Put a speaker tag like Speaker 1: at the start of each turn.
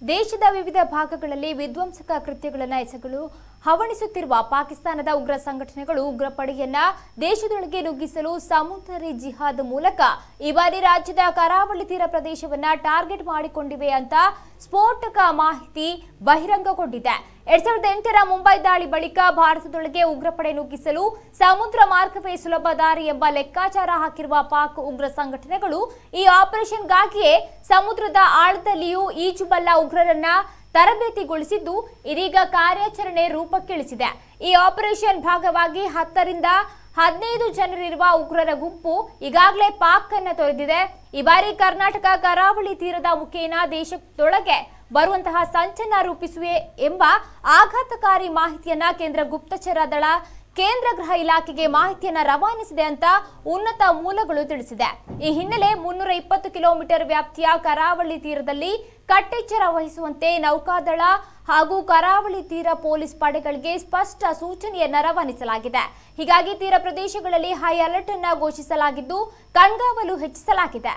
Speaker 1: ದೇಶದ ವಿವಿಧ ಭಾಗಗಳಲ್ಲಿ ವಿಧ್ವಂಸಕ ಕೃತ್ಯಗಳನ್ನು ಎಸಗಲು ಹವಣಿಸುತ್ತಿರುವ ಪಾಕಿಸ್ತಾನದ ಉಗ್ರ ಸಂಘಟನೆಗಳು ಉಗ್ರ ಪಡೆಯನ್ನ ದೇಶದೊಳಗೆ ನುಗ್ಗಿಸಲು ಸಮುದ್ರಿ ಜಿಹಾದ್ ಮೂಲಕ ಈ ಬಾರಿ ರಾಜ್ಯದ ಕರಾವಳಿ ತೀರ ಪ್ರದೇಶವನ್ನ ಟಾರ್ಗೆಟ್ ಮಾಡಿಕೊಂಡಿವೆ ಅಂತ ಸ್ಫೋಟಕ ಮಾಹಿತಿ ಬಹಿರಂಗಗೊಂಡಿದೆ. ಎರಡ್ ಸಾವಿರದ ಎಂಟರ ಮುಂಬೈ ದಾಳಿ ಬಳಿಕ ಭಾರತದೊಳಗೆ ಉಗ್ರಪಡೆ ನುಗ್ಗಿಸಲು ಸಮುದ್ರ ಮಾರ್ಗವೇ ಸುಲಭ ದಾರಿ ಎಂಬ ಲೆಕ್ಕಾಚಾರ ಹಾಕಿರುವ ಪಾಕ್ ಉಗ್ರ ಸಂಘಟನೆಗಳು ಈ ಆಪರೇಷನ್ಗಾಗಿಯೇ ಸಮುದ್ರದ ಆಳದಲ್ಲಿಯೂ ಈಜುಬಲ್ಲ ಉಗ್ರರನ್ನ ತರಬೇತಿಗೊಳಿಸಿದ್ದು ಇದೀಗ ಕಾರ್ಯಾಚರಣೆ ರೂಪಕ್ಕಿಳಿಸಿದೆ. ಈ ಆಪರೇಷನ್ ಭಾಗವಾಗಿ ಹತ್ತರಿಂದ ಹದಿನೈದು ಜನರಿರುವ ಉಗ್ರರ ಗುಂಪು ಈಗಾಗಲೇ ಪಾಕ್ ಅನ್ನ ತೊರೆದಿದೆ. ಈ ಬಾರಿ ಕರ್ನಾಟಕ ಕರಾವಳಿ ತೀರದ ಮುಖೇನ ದೇಶದೊಳಗೆ ಬರುವಂತಹ ಸಂಚನ ರೂಪಿಸುವೆ ಎಂಬ ಆಘಾತಕಾರಿ ಮಾಹಿತಿಯನ್ನ ಕೇಂದ್ರ ಗುಪ್ತಚರ ದಳ ಕೇಂದ್ರ ಗೃಹ ಇಲಾಖೆಗೆ ಮಾಹಿತಿಯನ್ನು ರವಾನಿಸಿದೆ ಅಂತ ಉನ್ನತ ಮೂಲಗಳು ತಿಳಿಸಿದೆ. ಈ ಹಿನ್ನೆಲೆ ಮುನ್ನೂರ ಇಪ್ಪತ್ತು ಕಿಲೋಮೀಟರ್ ವ್ಯಾಪ್ತಿಯ ಕರಾವಳಿ ತೀರದಲ್ಲಿ ಕಟ್ಟೆಚ್ಚರ ವಹಿಸುವಂತೆ ನೌಕಾದಳ ಹಾಗೂ ಕರಾವಳಿ ತೀರ ಪೊಲೀಸ್ ಪಡೆಗಳಿಗೆ ಸ್ಪಷ್ಟ ಸೂಚನೆಯನ್ನು ರವಾನಿಸಲಾಗಿದೆ. ಹೀಗಾಗಿ ತೀರ ಪ್ರದೇಶಗಳಲ್ಲಿ ಹೈ ಅಲರ್ಟ್ ಅನ್ನು ಘೋಷಿಸಲಾಗಿದ್ದು, ಕಣ್ಗಾವಲು ಹೆಚ್ಚಿಸಲಾಗಿದೆ.